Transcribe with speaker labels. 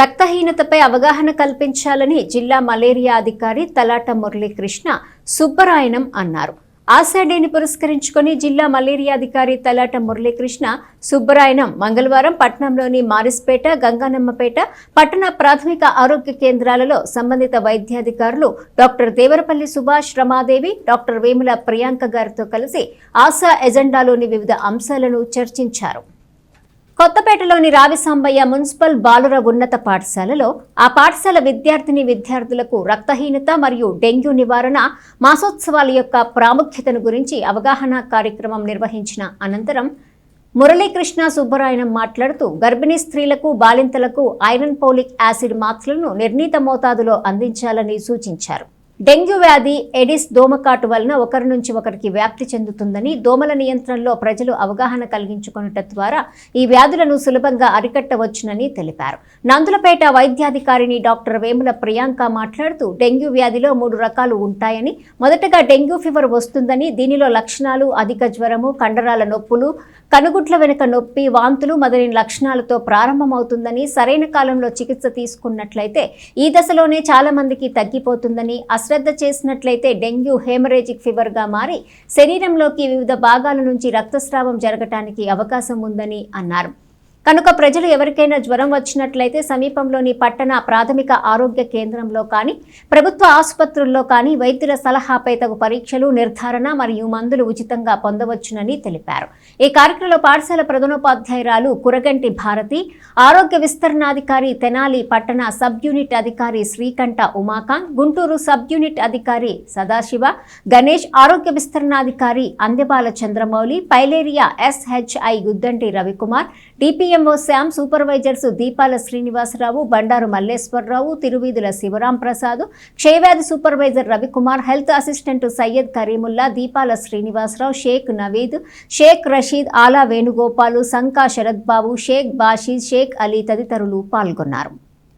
Speaker 1: రక్తహీనతపై అవగాహన కల్పించాలని జిల్లా మలేరియా అధికారి తలాట మురళీకృష్ణ సుబ్బరాయణం అన్నారు. ఆషాఢిని పురస్కరించుకొని జిల్లా మలేరియా అధికారి తలాట మురళీకృష్ణ సుబ్బరాయణం మంగళవారం పట్నంలోని మారిస్పేట గంగానమ్మపేట పట్టణ ప్రాథమిక ఆరోగ్య కేంద్రాలలో సంబంధిత వైద్యాధికారులు డాక్టర్ దేవరపల్లి సుభాష్ రమాదేవి డాక్టర్ వేముల ప్రియాంక గారితో కలిసి ఆశా ఎజెండాలోని వివిధ అంశాలను చర్చించారు. కొత్తపేటలోని రావిసాంబయ్య మున్సిపల్ బాలుర ఉన్నత పాఠశాలలో ఆ పాఠశాల విద్యార్థిని విద్యార్థులకు రక్తహీనత మరియు డెంగ్యూ నివారణ మాసోత్సవాల యొక్క ప్రాముఖ్యతను గురించి అవగాహన కార్యక్రమం నిర్వహించిన అనంతరం మురళీకృష్ణ సుబ్బరాయణం మాట్లాడుతూ గర్భిణీ స్త్రీలకు బాలింతలకు ఐరన్ పోలిక్ యాసిడ్ మాత్రలను నిర్ణీత మోతాదులో అందించాలని సూచించారు. డెంగ్యూ వ్యాధి ఎడిస్ దోమకాటు వలన ఒకరి నుంచి ఒకరికి వ్యాప్తి చెందుతుందని దోమల నియంత్రణలో ప్రజలు అవగాహన కలిగించుకున్నట ద్వారా ఈ వ్యాధులను సులభంగా అరికట్టవచ్చునని తెలిపారు. నందులపేట వైద్యాధికారిని డాక్టర్ వేముల ప్రియాంక మాట్లాడుతూ డెంగ్యూ వ్యాధిలో మూడు రకాలు ఉంటాయని మొదటగా డెంగ్యూ ఫీవర్ వస్తుందని దీనిలో లక్షణాలు అధిక జ్వరము కండరాల నొప్పులు కనుగుట్ల వెనుక నొప్పి వాంతులు మొదలైన లక్షణాలతో ప్రారంభమవుతుందని సరైన కాలంలో చికిత్స తీసుకున్నట్లయితే ఈ దశలోనే చాలా మందికి తగ్గిపోతుందని అశ్రద్ధ చేసినట్లయితే డెంగ్యూ హేమరేజిక్ ఫీవర్గా మారి శరీరంలోకి వివిధ భాగాల నుంచి రక్తస్రావం జరగటానికి అవకాశం ఉందని అన్నారు. కనుక ప్రజలు ఎవరికైనా జ్వరం వచ్చినట్లయితే సమీపంలోని పట్టణ ప్రాథమిక ఆరోగ్య కేంద్రంలో కానీ ప్రభుత్వ ఆసుపత్రుల్లో కానీ వైద్యుల సలహాపై తగు పరీక్షలు నిర్ధారణ మరియు మందులు ఉచితంగా పొందవచ్చునని తెలిపారు. ఈ కార్యక్రమంలో పాఠశాల ప్రధానోపాధ్యాయురాలు కురగంటి భారతి ఆరోగ్య విస్తరణాధికారి తెనాలి పట్టణ సబ్ యూనిట్ అధికారి శ్రీకంఠ ఉమాకాంత్ గుంటూరు సబ్ యూనిట్ అధికారి సదాశివ గణేష్ ఆరోగ్య విస్తరణాధికారి Andebala Chandramouli filaria SHI Guddanti Ravikumar DP DPMO Shyam supervisors Deepala Srinivasarao Bandaru Malleswararao Tiruveedhula Sivaram Prasad క్షయవ్యాధి supervisor Ravikumar health assistant Syed Kareemulla Deepala Srinivasarao Shaik Naveed Sheikh Rashid ఆలా వేణుగోపాలు సంకా శరత్ బాబు షేక్ బాషీద్ షేక్ అలీ తదితరులు పాల్గొన్నారు.